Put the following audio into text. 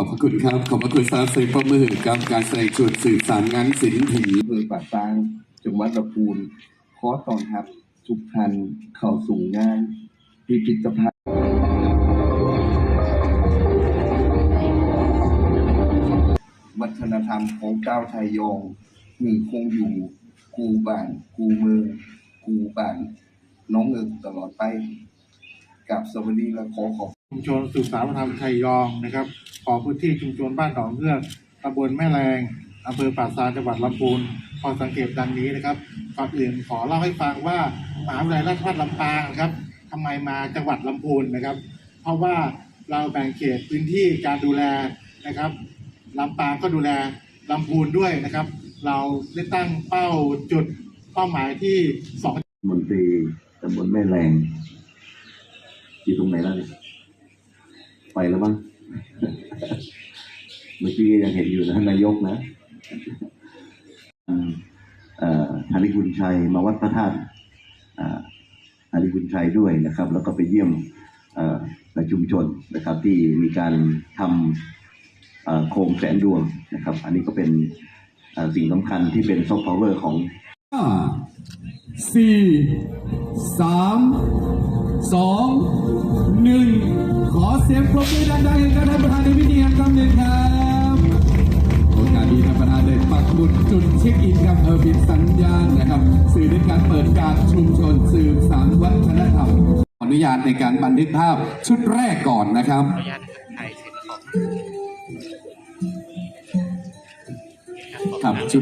ขอบคุณครับ ขอบพระคุณสารเสียงประมือกับการแสดงจุดสื่อสารงานศิลป์ผีอำเภอป่าซางจังหวัดลำพูนขอต้อนรับทุกท่านเข้าสู่งานพิพิธภัณฑ์วัฒนธรรมของเจ้าวไทยยองมีคงอยู่กูบ้านกูเมืองกูบ้านน้องเอิงตลอดไปกับสวัสดีและขอขอบ ชุมชนสืบสารวัฒนธรรมไทยยองนะครับ ของพื้นที่ชุมชนบ้านหนองเงือกตำบลแม่แรงอำเภอป่าซางจังหวัดลำพูนขอสังเกตดังนี้นะครับก่อนอื่นขอเล่าให้ฟังว่ามหาวิทยาลัยราชภัฏลำปางนะครับทำไมมาจังหวัดลำพูนนะครับ เพราะว่าเราแบ่งเขตพื้นที่การดูแลนะครับลำปางก็ดูแลลำพูนด้วยนะครับ เราได้ตั้งเป้าจุดเป้าหมายที่สองมนตรีตำบลแม่แรงอยู่ตรงไหนล้วเนี่ย แล้วมั้งเมื่อกี้ยังเห็นอยู่นะนายกนะอืมเอ่อฮาริบุญชัยมาวัดพระธาตุอ่าฮาริบุญชัยด้วยนะครับ แล้วก็ไปเยี่ยมอ่อในชุมชนนะครับ ที่มีการทำอ่อโคมแสนดวงนะครับ อันนี้ก็เป็นอ่อสิ่งสำคัญที่เป็นซอฟต์พาวเวอร์ของสี่สาม บมือดังๆให้กับท่านประธานในพิธีครั้งนึ่งครับโอกาสนี้ท่านประธานได้ปักหมุดจุดเช็คอินครับเออบิดสัญญาณนะครับ สื่อในการเปิดการชุมชนสืบสานวัฒนธรรมอนุญาตในการบันทึกภาพชุดแรกก่อนนะครับขออนุญาตถ่ายเสร็จขอบครับชุด